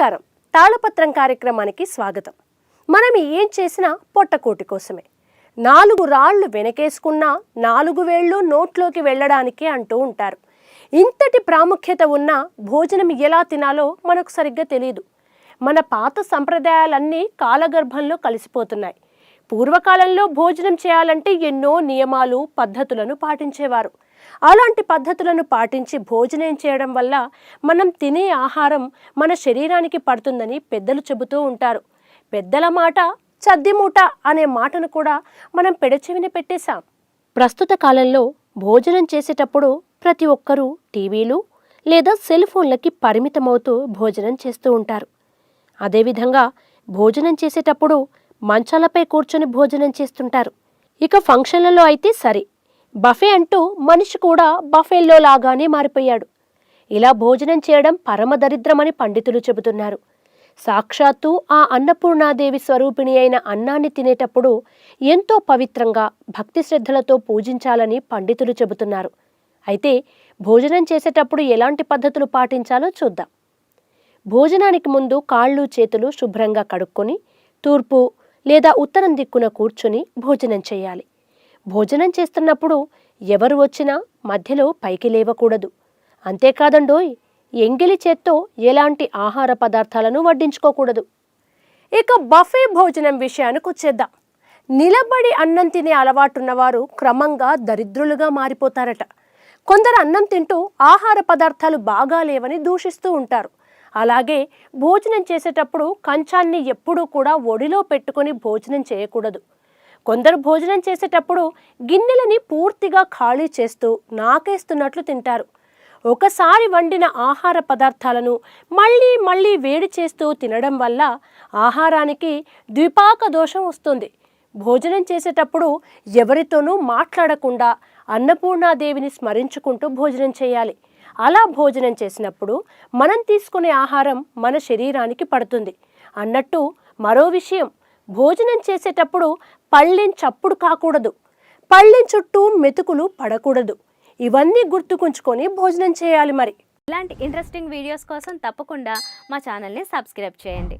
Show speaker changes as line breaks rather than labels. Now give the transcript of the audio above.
నమస్కారం. తాళపత్రం కార్యక్రమానికి స్వాగతం. మనం ఏం చేసినా పొట్టకోటి కోసమే. నాలుగు రాళ్ళు వెనకేసుకున్నా నాలుగు వేళ్ళు నోట్లోకి వెళ్ళడానికి అంటూ ఉంటారు. ఇంతటి ప్రాముఖ్యత ఉన్న భోజనం ఎలా తినాలో మనకు సరిగ్గా తెలియదు మన పాత సంప్రదాయాలన్నీ కాలగర్భంలో కలిసిపోతున్నాయి. పూర్వకాలంలో భోజనం చేయాలంటే ఎన్నో నియమాలు పద్ధతులను పాటించేవారు. అలాంటి పద్ధతులను పాటించి భోజనం చేయడం వల్ల మనం తినే ఆహారం మన శరీరానికి పడుతుందని పెద్దలు చెబుతూ ఉంటారు. పెద్దల మాట చద్దిమూట అనే మాటను కూడా మనం పెడచెవిన పెట్టేశాం. ప్రస్తుత కాలంలో భోజనం చేసేటప్పుడు ప్రతి ఒక్కరూ టీవీలు లేదా సెల్ ఫోన్లకి పరిమితమవుతూ భోజనం చేస్తూ ఉంటారు. అదేవిధంగా భోజనం చేసేటప్పుడు మంచాలపై కూర్చొని భోజనం చేస్తుంటారు. ఇక ఫంక్షన్లలో అయితే సరే. బఫే అంటూ మనిషి కూడా బఫేల్లో లాగానే మారిపోయాడు. ఇలా భోజనం చేయడం పరమదరిద్రమని పండితులు చెబుతున్నారు. సాక్షాత్తు ఆ అన్నపూర్ణాదేవి స్వరూపిణి అయిన అన్నాన్ని తినేటప్పుడు ఎంతో పవిత్రంగా భక్తి శ్రద్ధలతో పూజించాలని పండితులు చెబుతున్నారు. అయితే భోజనం చేసేటప్పుడు ఎలాంటి పద్ధతులు పాటించాలో చూద్దాం. భోజనానికి ముందు కాళ్ళు చేతులు శుభ్రంగా కడుక్కొని తూర్పు లేదా ఉత్తరం దిక్కున కూర్చొని భోజనం చేయాలి. భోజనం చేస్తున్నప్పుడు ఎవరు వచ్చినా మధ్యలో పైకి లేవకూడదు. అంతేకాదండోయ్ ఎంగిలి చేత్తో ఎలాంటి ఆహార పదార్థాలను వడ్డించుకోకూడదు. ఇక బఫే భోజనం విషయానికి వచ్చేద్దాం. నిలబడి అన్నం తినే అలవాటున్నవారు క్రమంగా దరిద్రులుగా మారిపోతారట. కొందరు అన్నం తింటూ ఆహార పదార్థాలు బాగా లేవని దూషిస్తూ ఉంటారు. అలాగే భోజనం చేసేటప్పుడు కంచాన్ని ఎప్పుడూ కూడా ఒడిలో పెట్టుకొని భోజనం చేయకూడదు. కొందరు భోజనం చేసేటప్పుడు గిన్నెలని పూర్తిగా ఖాళీ చేస్తూ నాకేస్తున్నట్లు తింటారు. ఒకసారి వండిన ఆహార పదార్థాలను మళ్ళీ మళ్ళీ వేడి చేస్తూ తినడం వల్ల ఆహారానికి ద్విపాక దోషం వస్తుంది. భోజనం చేసేటప్పుడు ఎవరితోనూ మాట్లాడకుండా అన్నపూర్ణాదేవిని స్మరించుకుంటూ భోజనం చేయాలి. అలా భోజనం చేసినప్పుడు మనం తీసుకునే ఆహారం మన శరీరానికి పడుతుంది. అన్నట్టు మరో విషయం భోజనం చేసేటప్పుడు పళ్ళెం చప్పుడు కాకూడదు. పళ్ళెం చుట్టూ మెతుకులు పడకూడదు. ఇవన్నీ గుర్తుకుంచుకొని భోజనం చేయాలి మరి.
ఇలాంటి ఇంట్రెస్టింగ్ వీడియోస్ కోసం తప్పకుండా మా ఛానల్ని సబ్స్క్రైబ్ చేయండి.